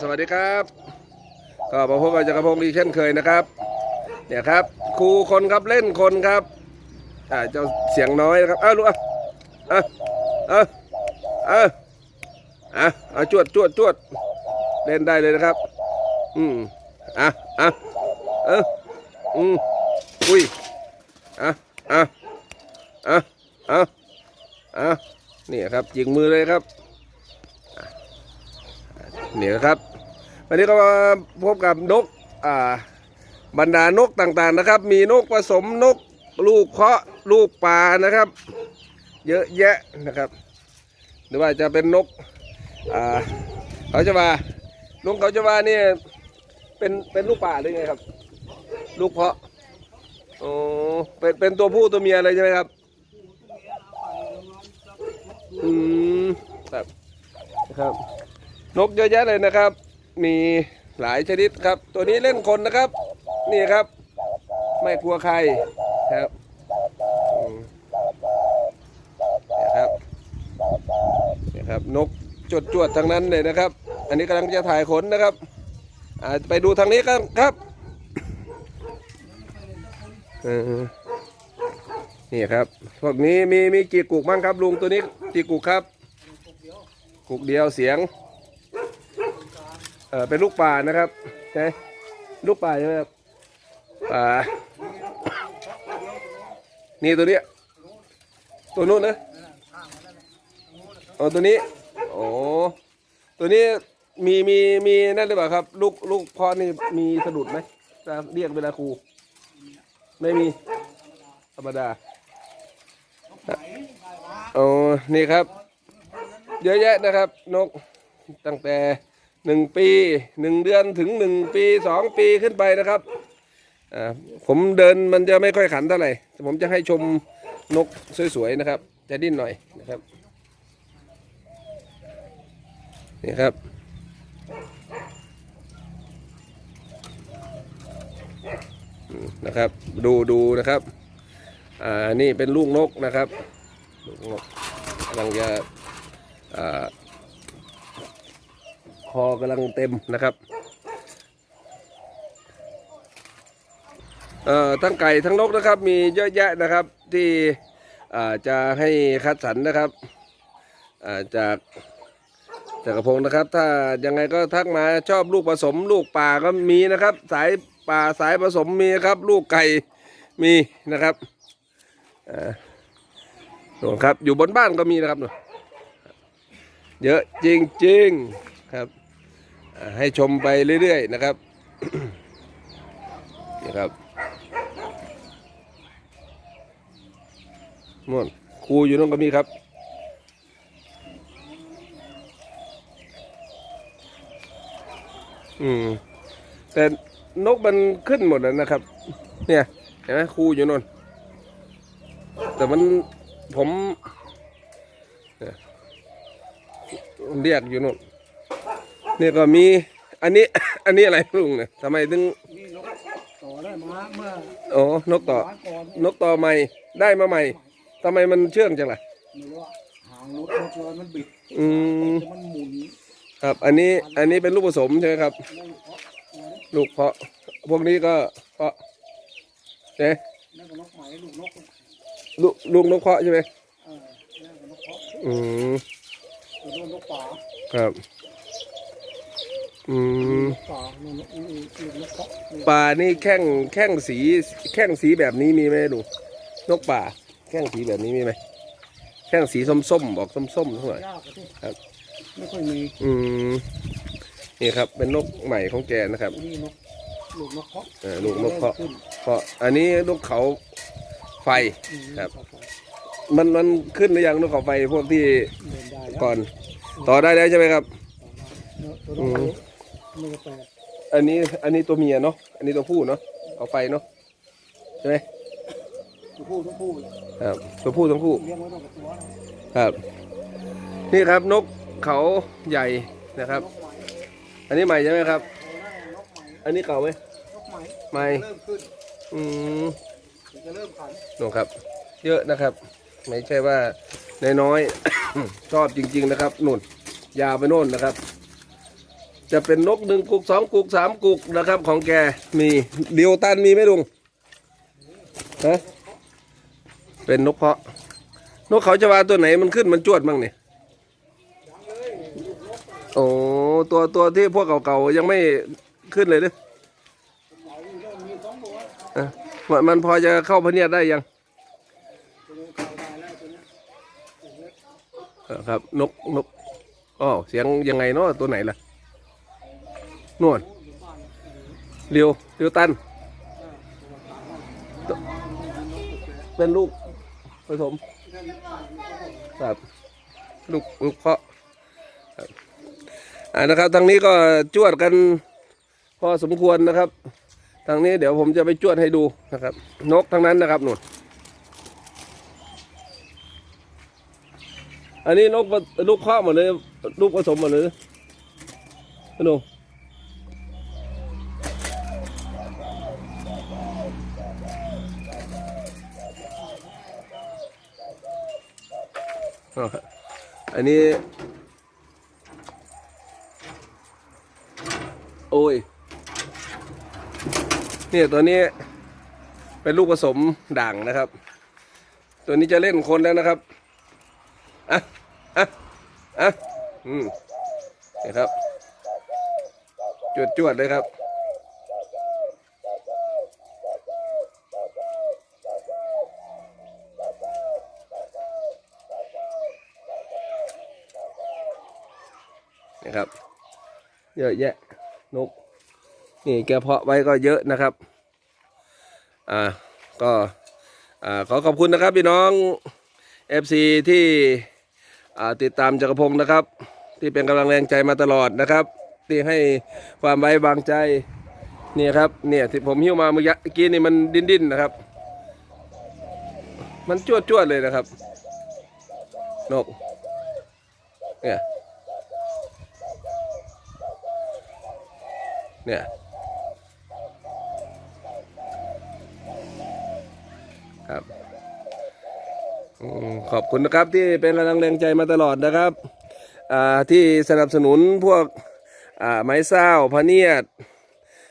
สวัสดีครับ ก็มาพบกับจักรพงศ์อีเช่นเคยนะครับ เนี่ยครับครูคนครับเล่นคนครับอ่าเจ้าเสียงน้อยนะครับเอ้าลูกอะเอะเอะเอะอะเอาจวดจวดจวดเล่นได้เลยนะครับ อืมอะอะเอออืมอุ้ยอะอะอะอะอะนี่ครับยิงมือเลยครับ นี่นะครับ วันนี้ก็มาพบกับนกอ่าบรรดานกต่างๆนะครับ มีนกผสมนกลูกเคาะลูกปลานะครับ เยอะแยะนะครับ หรือว่าจะเป็นนกอ่าเขาจะว่านกเขาจะว่านี่เป็นเป็นลูกป่าหรือไงครับ ลูกเพาะโอ้เป็นเป็นตัวผู้ตัวเมียเลยใช่ไหมครับอืมครับครับ นกเยอะแยะเลยนะครับ มีหลายชนิดครับ ตัวนี้เล่นคนนะครับ นี่ครับ ไม่กลัวใครครับนี่ครับนี่ครับ นกจดจวดๆทั้งนั้นเลยนะครับ อันนี้กำลังจะถ่ายขนนะครับไปดูทางนี้กันครับเนี่ครับพวกนี้มีมีกี่กุกบ้างครับลุงตัวนี้กี่กุกครับกุกเดียวเสียง ออเป็นลูกป่านะครับใช่ลูกป่าใช่ไหมครับป่านี่ตัวเนี้ยตัวนู้นนะอ๋อตัวนี้โอ้ตัวนี้มีมีมีนั่นหรือเปล่าครับ ลูกลูกพ่อนี่มีสะดุดไหมจะเรียกเวลาครู ไม่มีธรรมดาโอ้นี่ครับ เยอะแยะนะครับ นกตั้งแต่ หนึ่งปีหนึ่งเดือนถึงหนึ่งปีสองปีขึ้นไปนะครับผมเดินมันจะไม่ค่อยขันเท่าไหร่ผมจะให้ชมนกสวยๆนะครับ จะดิ้นหน่อยนะครับนี่ครับ นะครับ ดูดูนะครับ อ่า นี่เป็นลูกนกนะครับ ลูกนกกำลังจะ อ่า คอกำลังเต็มนะครับเอ่อทั้งไก่ทั้งนกนะครับมีเยอะแยะนะครับที่อ่าจะให้คัดสรรนะครับอ่าจากจากกระพงนะครับ ถ้ายังไงก็ทักมาชอบลูกผสม ลูกป่าก็มีนะครับ สายป่าสายผสมมีครับ ลูกไก่มีนะครับอ่านู่นครับอยู่บนบ้านก็มีนะครับนู่นเยอะจริงๆครับ ให้ชมไปเรื่อย ๆ นะครับนี่ครับม่วนครูอยู่นู่นก็มีครับ อืม แต่นกมันขึ้นหมดแล้วนะครับ เนี่ย เห็นไหมครูอยู่นู่น แต่มันผมเรียกอยู่นู่น นี่ยก็มีอันนี้ อันนี้อะไรลุงเนี่ยทำไมถึงนี่นกต่อได้มาเมื่ออ๋อนกต่อนก่อนนกต่อใหม่ได้มาใหม่ทำไมมันเชื่องจังล่ะไม่รู้ว่าหางรถรถเลยมันบิดอืมมันหมุนครับ อันนี้อันนี้เป็นลูกผสมใช่ไหมครับนั่นเพราะอะไรลูกเพาะ พวกนี้ก็เพาะเอ๊ะนั่นก็นกไหมลูกนกลูกลูกนกเพาะใช่ไหมเออนั่นก็นกเพาะอืมตัวโดนนกป่าครับ อืมนกป่านี่นกนี่นี่นกเพาะนี่ป่านี่แข้งแข้งสี แข้งสีแบบนี้มีไหมลุงนกป่า แข้งสีแบบนี้มีไหมแข้งสีส้มๆบอกส้มๆเท่าไหร่ยากอะที่ครับไม่ค่อยมีอืมนี่ครับ เป็นนกใหม่ของแกนะครับนี่นกลูกนกเพาะเออลูกนกเพาะขึ้นเพราะอันนี้นกเขาไฟอืมครับ มันมันขึ้นหรือยังนกเขาไฟพวกที่เดินได้แล้วก่อน ต่อได้แล้วใช่ไหมครับตัวอืนกม มันก็แปลกอันนี้อันนี้ตัวเมียเนาะอันนี้ตัวผู้เนาะเอาไฟเนาะใช่ไหมตัวผู้ตัวผู้ครับตัวผู้ทั้งคู่เลี้ยงไว้ตั้งแต่ตัวนะครับ นี่ครับนกเขาใหญ่นะครับนกไหมอันนี้ใหม่ใช่ไหมครับเออนั่นน่ะนกไหมอันนี้เก่าไหมนกไหมใหม่เริ่มขึ้นอืมถึงจะเริ่มขันนู่นครับ เยอะนะครับ ไม่ใช่ว่าน้อยๆชอบจริง ๆนะครับนุ่นยาวไปโน่นนะครับ จะเป็นนกหนึ่งกุกสองกุกสามกุกนะครับ ของแกมีเดียวตันมีไหมลุงฮะเป็นนกเพาะ นกเขาจะวาตัวไหนมันขึ้นมันจวดบ้างเนี่ยโอ้ตัวตัวที่พวกเก่าๆยังไม่ขึ้นเลยหรือเอาอยู่เริ่มมีสองตัวอะมันมันพอจะเข้าพเนียดได้ยังครับนกนกอ๋อเสียงยังไงเนาะตัวไหนล่ะ นวดเรียวเรียวตัน เป็นลูกผสมครับลูกลูกเพาะอ่านะครับทางนี้ก็จวดกันพอสมควรนะครับ ทางนี้เดี๋ยวผมจะไปจวดให้ดูนะครับ นกทั้งนั้นนะครับหนุนอันนี้นกลูกเพาะหมดเลยลูกผสมหมดเลยหนุ่ อันนี้ โอ้ย เนี่ยตัวนี้ เป็นลูกผสมด่างนะครับ ตัวนี้จะเล่นคนแล้วนะครับ อะ อะ อะ อืมนี่ครับ จวดจวดเลยครับ นี่ครับ เยอะแยะนกนี่แกเพาะไว้ก็เยอะนะครับ อ่าก็อ่าขอขอบคุณนะครับพี่น้อง FC ที่อ่าติดตามจักรพงศ์นะครับ ที่เป็นกำลังแรงใจมาตลอดนะครับ ที่ให้ความไว้วางใจเนี่ยครับเนี่ยที่ผมหิ้วมาเมื่อกี้นี่มันดิ้นดิ้นนะครับ มันจวดจวดๆเลยนะครับนกเนี่ย เนี่ยครับขอบคุณนะครับที่เป็นกำลังแรงใจมาตลอดนะครับที่สนับสนุนพวกไม้เศร้าพเนียด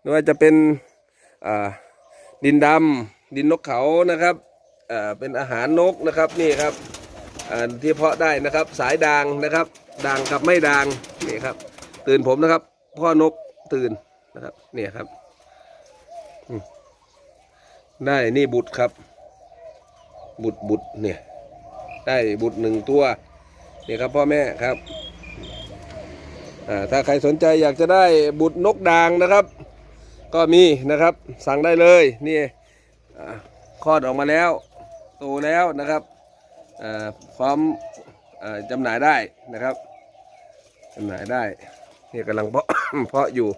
ไม่ว่าจะเป็นดินดำดินนกเขานะครับเป็นอาหารนกนะครับนี่ครับที่เพาะได้นะครับสายด่างนะครับด่างกับไม่ด่างนี่ครับ ตื่นผมนะครับ พ่อนกตื่น นะครับ เนี่ยครับได้นี่บุตรครับ บุตรบุตรเนี่ย ได้บุตรหนึ่งตัว เนี่ยครับพ่อแม่ครับอ่าถ้าใครสนใจอยากจะได้บุตรนกด่างนะครับ ก็มีนะครับ สั่งได้เลยนี่คลอดออกมาแล้วโตแล้วนะครับอ่าพร้อมจำหน่ายได้นะครับจำหน่ายได้นี่กำลังเพาะเพาะอยู่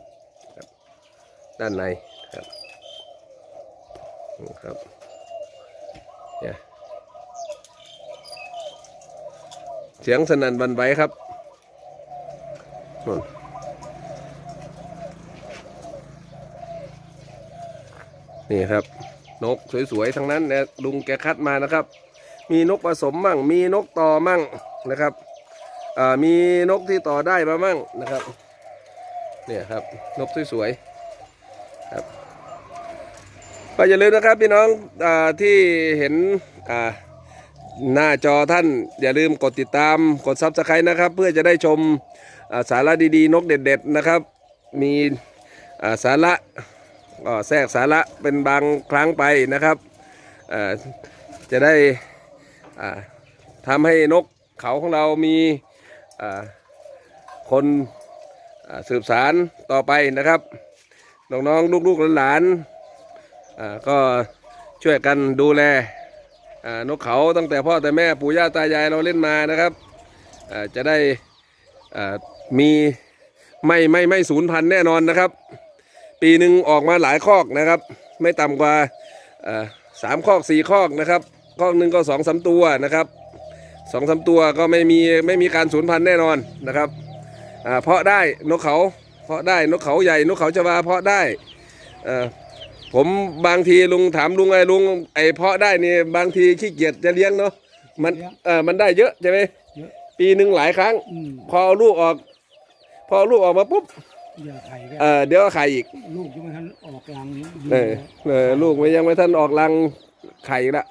ด้านในครับครับเนี่ยเสียงสนั่นบันไหวครับนู่นนี่ครับ นกสวยๆทั้งนั้นนะลุงแกคัดมานะครับ มีนกผสมมั่ง มีนกต่อมั่งนะครับอ่ามีนกที่ต่อได้มามั่งนะครับ เนี่ยครับ นกสวยๆ ครับก็อย่าลืมนะครับพี่น้องอที่เห็นหน้าจอท่านอย่าลืมกดติดตามกดซับสไครต์นะครับ เพื่อจะได้ชมาสาระดีๆ นกเด็ด ๆนะครับ มีาสาระก็แทรกสาระเป็นบางครั้งไปนะครับจะได้ทำให้นกเขาของเรามีาคนาสืบสารต่อไปนะครับ น้องๆลูกๆหลานๆก็ช่วยกันดูแลนกเขาตั้งแต่พ่อแต่แม่ปู่ย่าตายายเราเล่นมานะครับจะได้มีไม่ไม่ไม่สูญพันธ์แน่นอนนะครับ ปีหนึ่งออกมาหลายคอกนะครับ ไม่ต่ำกว่าสามคอกสี่คอกนะครับคอกหนึ่งก็สองสามตัวนะครับสองสามตัวก็ไม่มีไม่มีการสูญพันธ์แน่นอนนะครับเพาะได้นกเขา เพาะได้นกเขาใหญ่นกเขาชวาเพาะได้อ่าผมบางทีลุงถามลุงไอ้ลุงไอ้เพาะได้นี่บางทีขี้เกียจจะเลี้ยงเนาะมันเออมันได้เยอะใช่ไหมเยอะปีหนึ่งหลายครั้งอืมพอเอาลูกออก พอเอาลูกออกมาปุ๊บเดี๋ยวไข่ก็เออเดี๋ยวก็ไข่อีก ลูกยังไม่ทันออกรังเออเออลูกมันยังไม่ทันออกรังไข่ละ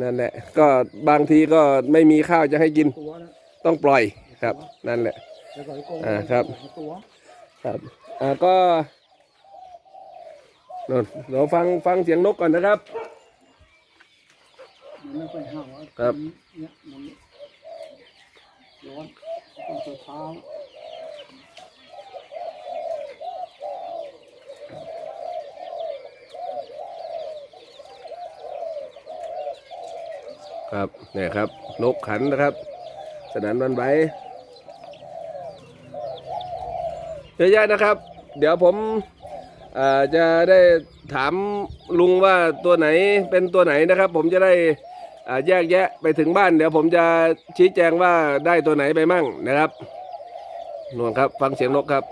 นั่นแหละ ก็บางทีก็ไม่มีข้าวจะให้กินตัวนะต้องปล่อยครับ นั่นแหละแล้วก็ไอ้โกงอ่าครับตัว ครับอ่าก็นนเราฟังฟังเสียงนกก่อนนะครับครับร้อนตองเปิดเท้าครับเนี่ยครับ นกขันนะครับ สนานวันไหว เยอะแยะนะครับ เดี๋ยวผมจะได้ถามลุงว่าตัวไหนเป็นตัวไหนนะครับ ผมจะได้แยกแยะไปถึงบ้าน เดี๋ยวผมจะชี้แจงว่าได้ตัวไหนไปมั่งนะครับนวลครับ ฟังเสียงนกครับ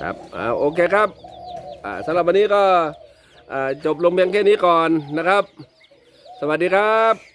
ครับอ่าโอเคครับอ่าสำหรับวันนี้ก็จบลงเพียงแค่นี้ก่อนนะครับ สวัสดีครับ